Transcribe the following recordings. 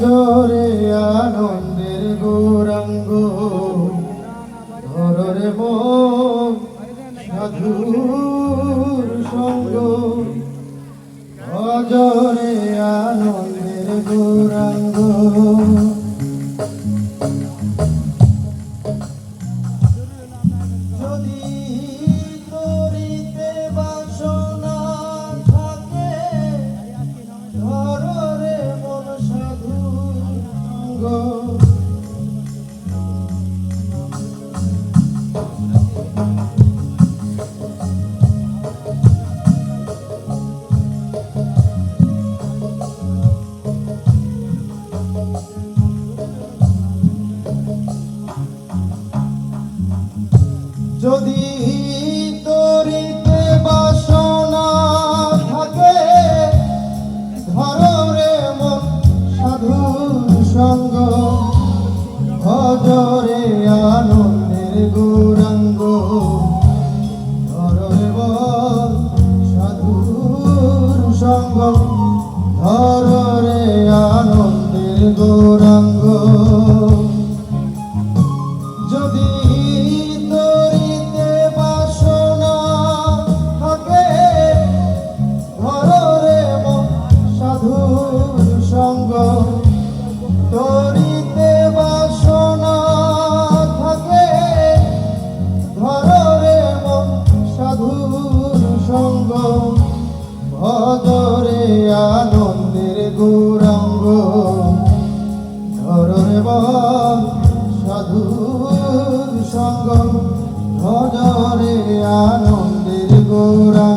জরে আনন্দের গৌরাঙ্গ। ধরে মধুর সঙ্গ। অজরে যদি তরিতে বাসনা থাকে ধরে মন সাধু সঙ্গ অজরে আনন্দের গৌরাঙ্গ আনন্দের ভজরে আনন্দের গৌরাঙ্গ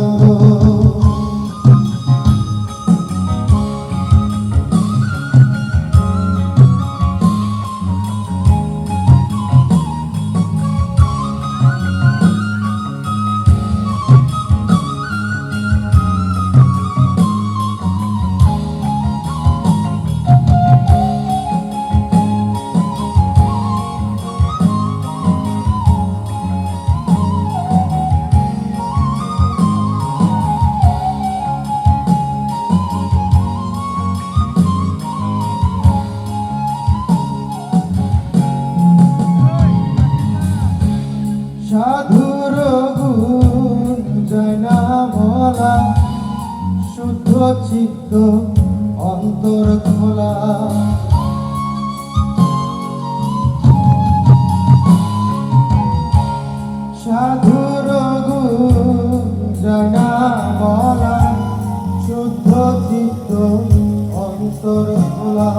বলা শুদ্ধ চিত্ত অন্তর খোলা। সাধুর জয়না বলা শুদ্ধ চিত্ত অন্তর খোলা।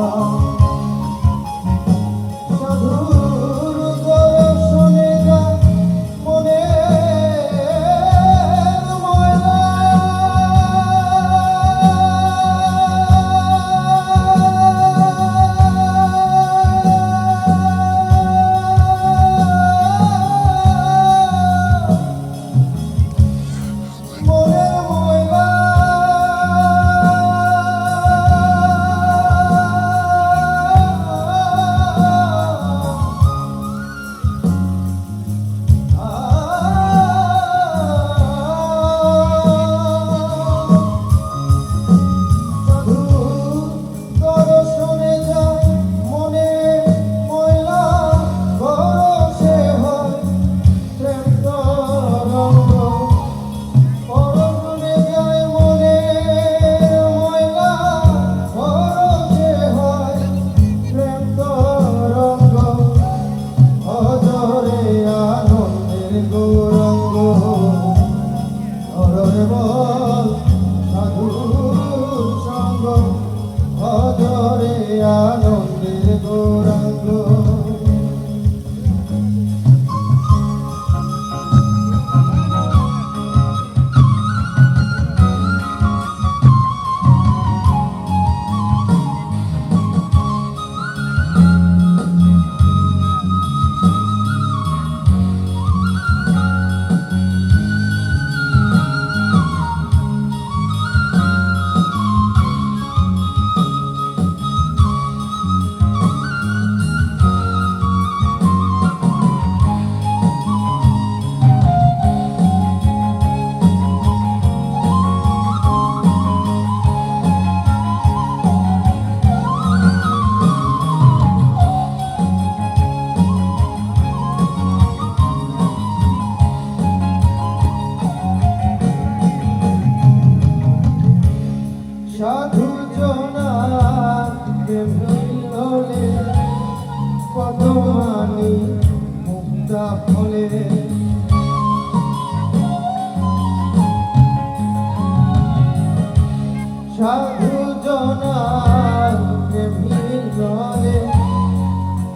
সাধু জনার প্রেমীর জলে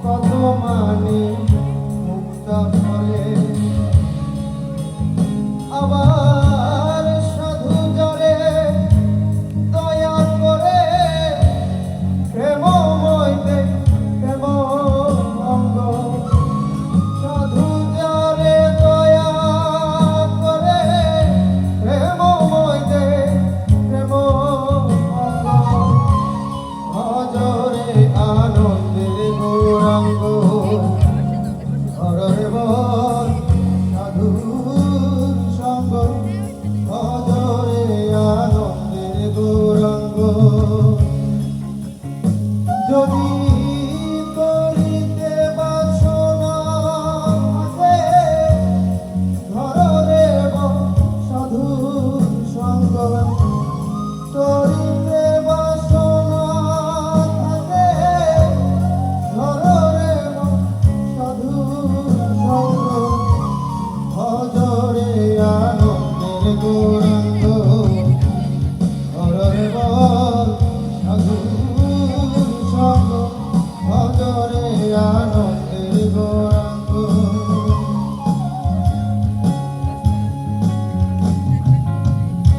কত মানে মুক্তা ফলে? আবার